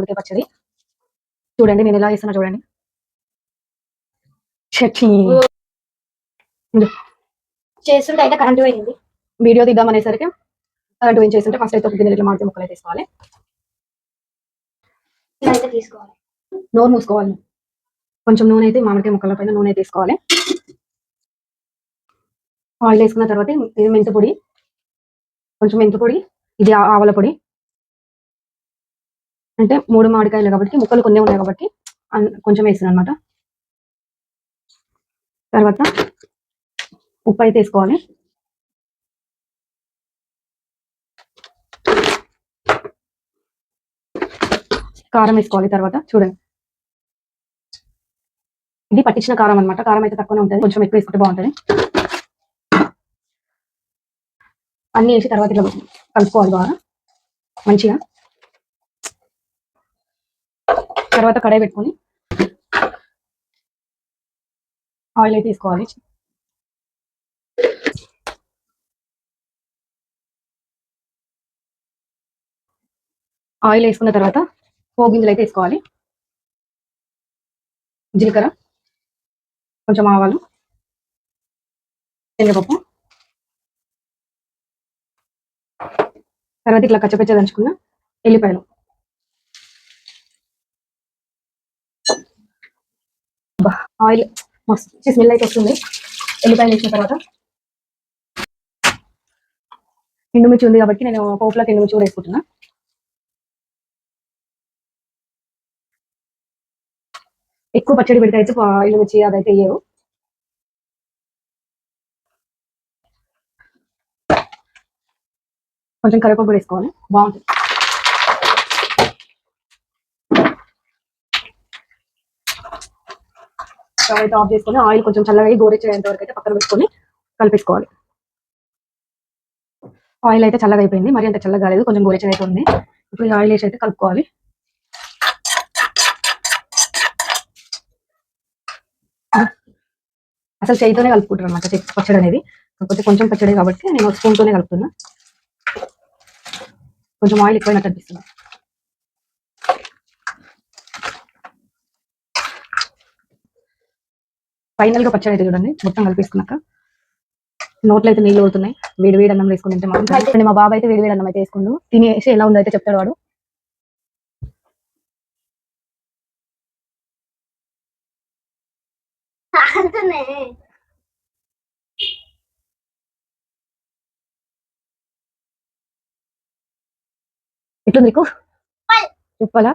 ఉడికే పచ్చడి. చూడండి నేను ఎలా చేస్తున్నా చూడండి. చట్నీ. చేస్తుంటే అయితే కరెంట్ పోయింది. వీడియో తీద్దాం అనేసరికి కరెంట్ ఏం చేస్తుంటే ఫస్ట్ అయితే ఒక ఇట్లా మాడితే ముక్కలు తీసుకోవాలి. ఇదైతే తీసుకోవాలి. నోరు మూసుకోవాలి. కొంచెం నూనె అయితే మామిడికాయ ముక్కల పైన నూనె అయితే వేసుకోవాలి ఆయిల్ వేసుకున్న తర్వాత ఇది మెంతు పొడి కొంచెం మెంతు పొడి ఇది ఆవల పొడి. అంటే మూడు మామిడికాయలు కాబట్టి ముక్కలు కొన్ని ఉన్నాయి కాబట్టి కొంచెం వేస్తున్నాను అనమాట తర్వాత ఉప్పు అయితే వేసుకోవాలి. కారం వేసుకోవాలి తర్వాత చూడండి. ఇది పట్టించిన కారం అన్నమాట. కారం అయితే తక్కువనే ఉంటుంది. కొంచెం ఎక్కువ వేసుకుంటే బాగుంటుంది. అన్ని వేసి తర్వాత ఇట్లా కలుపుకోవాలి బాగా. మంచిగా. తర్వాత కడాయి పెట్టుకొని ఆయిల్ అయితే తీసుకోవాలి ఆయిల్ వేసుకున్న తర్వాత పోగింజలు గింజలు అయితే వేసుకోవాలి. జీలకర్ర కొంచెం ఆవాలు శనగపప్పు. తర్వాత ఇట్లా కచ్చపచ్చ దంచుకున్న ఎల్లిపాయలు. ఆయిల్ మస్తు స్మెల్ అయితే వస్తుంది. ఎల్లిపాయలు వేసిన తర్వాత ఎండుమిర్చి ఉంది కాబట్టి నేను పోపులోకి ఎండుమిర్చి కూడా వేసుకుంటున్నా. ఎక్కువ పచ్చడి పెడితే అయితే ఎండుమిర్చి అదైతే వేయరు. కొంచెం కరివేపాకు కూడా వేసుకోవాలి. బాగుంటుంది. స్టవ్ అయితే ఆఫ్ చేసుకొని ఆయిల్ కొంచెం చల్లగా అయ్యి గోరెచ్చేంత వరకు అయితే పక్కన పెట్టుకొని కలిపేసుకోవాలి. ఆయిల్ అయితే చల్లగా అయిపోయింది. మరి అంత చల్లగా కాలేదు. కొంచెం గోరెచ్చగా అయితే ఉంది. ఇప్పుడు ఈ ఆయిల్ వేసి అయితే కలుపుకోవాలి. అసలు చేయితోనే కలుపుకుంటారు అనమాట పచ్చడి అనేది. కాకపోతే కొంచెం పచ్చడి కాబట్టి నేను స్పూన్ తోనే కలుపుతున్నా. కొంచెం ఆయిల్ ఎక్కువైనట్టు అనిపిస్తుంది. ఫైనల్గా పచ్చడి అయితే చూడండి. మొత్తం కలిపేసుకున్నాక నోట్లో అయితే నీళ్ళు అవుతున్నాయి వేడి వేడి అన్నం వేసుకుని తింటే మాత్రం మా బాబాయ్ అయితే వేడి వేడి అన్నం అయితే వేసుకుండు. తినేసి ఎలా ఉందో అయితే చెప్తాడు వాడు. ఎట్లుంది నీకు? చెప్పాలా?